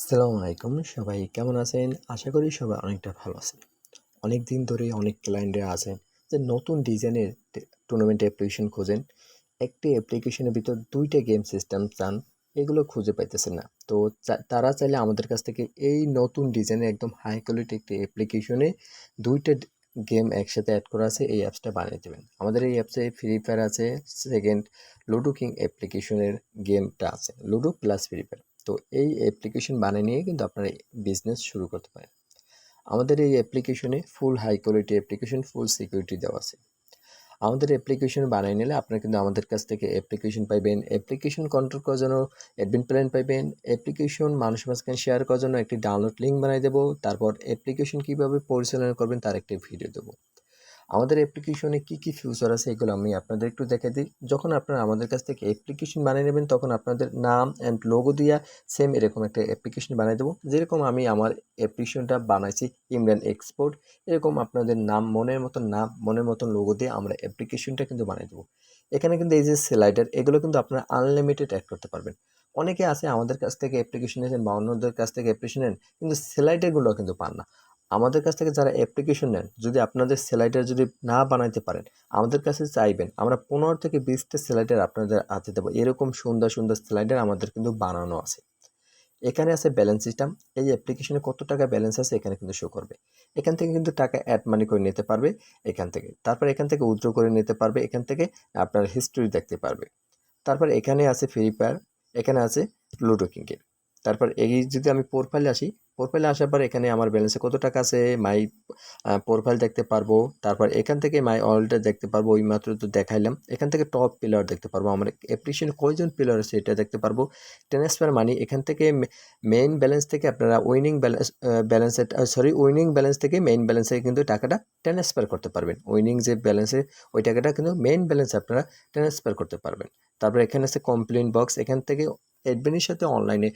আসসালামু আলাইকুম। সবাই কেমন আছেন? আশা করি সবাই অনেকটা ভালো আছেন। অনেক দিন ধরে অনেক ক্লায়েন্টরা আছেন যে নতুন ডিজাইনের টুর্নামেন্ট অ্যাপ্লিকেশন খোঁজেন। একটি অ্যাপ্লিকেশনের ভিতর দুইটা গেম সিস্টেম চান, এগুলো খুঁজে পাইতেছেন না। তো তারা চাইলে আমাদের কাছ থেকে এই নতুন ডিজাইনের একদম হাই কোয়ালিটি একটি অ্যাপ্লিকেশনে দুইটা গেম একসাথে অ্যাড করা আছে, এই অ্যাপসটা বানিয়ে দেবেন। আমাদের এই অ্যাপসে ফ্রি ফায়ার আছে সেকেন্ড লুডো কিং অ্যাপ্লিকেশনের গেমটা আছে লুডো প্লাস ফ্রি ফায়ার তো এই অ্যাপ্লিকেশন বানিয়ে নিয়ে কিন্তু আপনারা বিজনেস শুরু করতে পারেন। আমাদের এই অ্যাপ্লিকেশনে full high quality application full security দেওয়া আছে। আমাদের অ্যাপ্লিকেশন বানিয়ে নিলে আপনারা কিন্তু আমাদের কাছ থেকে অ্যাপ্লিকেশন পাইবেন। অ্যাপ্লিকেশন কন্ট্রোল করার জন্য অ্যাডমিন প্ল্যান পাইবেন। অ্যাপ্লিকেশন মানুষ মাঝখানে শেয়ার করার জন্য একটি ডাউনলোড লিঙ্ক বানিয়ে দেবো। তারপর অ্যাপ্লিকেশন কীভাবে পরিচালনা করবেন তার একটি ভিডিও দেবো। আমাদের অ্যাপ্লিকেশনে কী কী ফিউচার আছে এগুলো আমি আপনাদের একটু দেখে দিই। যখন আপনারা আমাদের কাছ থেকে অ্যাপ্লিকেশন বানিয়ে নেবেন, তখন আপনাদের নাম অ্যান্ড লোগো দিয়া সেম এরকম একটা অ্যাপ্লিকেশন বানিয়ে দেবো। যেরকম আমি আমার অ্যাপ্লিকেশনটা বানাইছি ইমরান এক্সপোর্ট এরকম আপনাদের নাম, মনের মতন নাম, মনের মতন লোগো দিয়ে আমরা অ্যাপ্লিকেশনটা কিন্তু বানিয়ে দেবো। এখানে কিন্তু এই যে স্লাইডার এগুলো কিন্তু আপনারা আনলিমিটেড অ্যাড করতে পারবেন। অনেকে আছে আমাদের কাছ থেকে অ্যাপ্লিকেশন নেন বা অন্যদের কাছ থেকে অ্যাপ্লিকেশন নেন, কিন্তু স্লাইডারগুলো কিন্তু পান না। আমাদের কাছ থেকে যারা অ্যাপ্লিকেশন নেন, যদি আপনাদের স্লাইডার যদি না বানাইতে পারেন, আমাদের কাছে চাইবেন, আমরা পনেরো থেকে বিশটা স্লাইডার আপনাদের হাতে দেবো। এরকম সুন্দর সুন্দর স্লাইডার আমাদের কিন্তু বানানো আছে। এখানে আছে ব্যালেন্স সিস্টেম এই অ্যাপ্লিকেশনে কত টাকা ব্যালেন্স আছে এখানে কিন্তু শো করবে। এখান থেকে কিন্তু টাকা অ্যাড মানি করে নিতে পারবে এখান থেকে। তারপর এখান থেকে উইথড্র করে নিতে পারবে, এখান থেকে আপনার হিস্ট্রি দেখতে পারবে। তারপর এখানে আছে ফ্রি ফায়ার এখানে আছে লুডো কিংকের তারপর এই যদি আমি প্রোফাইলে আসি প্রোফাইলে আসার পর এখানে আমার ব্যালেন্সে কত টাকা আছে মাই প্রোফাইল দেখতে পারব। তারপর এখান থেকে মাই অলটা দেখতে পারব, ওই মাত্র তো দেখাইলাম। এখান থেকে টপ পিলার দেখতে পারব, আমার অ্যাপ্লিকেশনে কয়জন পিলার আছে এটা দেখতে পারব। ট্রান্সফার মানি এখান থেকে মেইন ব্যালেন্স থেকে আপনারা উইনিং ব্যালেন্স ব্যালেন্সে সরি উইনিং ব্যালেন্স থেকে মেইন ব্যালেন্সে কিন্তু টাকাটা ট্রান্সফার করতে পারবেন। উইনিং যে ব্যালেন্সে ওই টাকাটা কিন্তু মেইন ব্যালেন্সে আপনারা ট্রান্সফার করতে পারবেন। তারপর এখানে আছে কমপ্লেন বক্স এখান থেকে অ্যাডমিনের সাথে অনলাইনে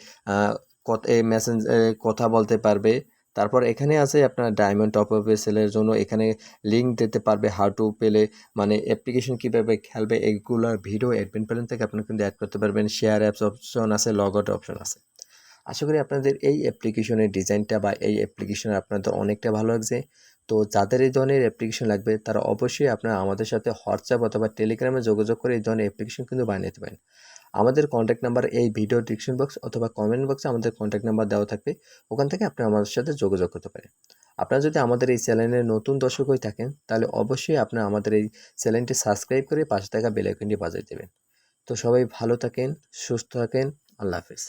মেসেঞ্জ কথা বলতে পারবে। তারপর এখানে আছে আপনার ডায়মন্ড টপ আপ সেলের জন্য এখানে লিঙ্ক দিতে পারবে হাউ টু পেলে মানে অ্যাপ্লিকেশন কীভাবে খেলবে এইগুলোর ভিডিও অ্যাডমিন প্ল্যান থেকে আপনারা কিন্তু অ্যাড করতে পারবেন। শেয়ার অ্যাপস অপশন আছে লগ আউট অপশন আছে। আশা করি আপনাদের এই অ্যাপ্লিকেশনের ডিজাইনটা বা এই অ্যাপ্লিকেশন আপনাদের অনেকটা ভালো লাগছে। তো যাদের এই ধরনের অ্যাপ্লিকেশন লাগবে, তারা অবশ্যই আপনারা আমাদের সাথে হোয়াটসঅ্যাপ অথবা টেলিগ্রামে যোগাযোগ করে এই ধরনের অ্যাপ্লিকেশন কিন্তু বানিয়ে নিতে পারেন। আমাদের কন্ট্যাক্ট নাম্বার এই ভিডিও ডিসক্রিপশন বক্স অথবা কমেন্ট বক্সে আমাদের কন্ট্যাক্ট নাম্বার দেওয়া থাকবে। ওখান থেকে আপনি আমাদের সাথে যোগাযোগ করতে পারেন। আপনারা যদি আমাদের এই চ্যানেলের নতুন দর্শক হয়ে থাকেন, তাহলে অবশ্যই আপনারা আমাদের এই চ্যানেলটি সাবস্ক্রাইব করে পাশে থাকা বেলাইকনটি বাজিয়ে দেবেন। তো সবাই ভালো থাকেন, সুস্থ থাকেন, আল্লাহ হাফিজ।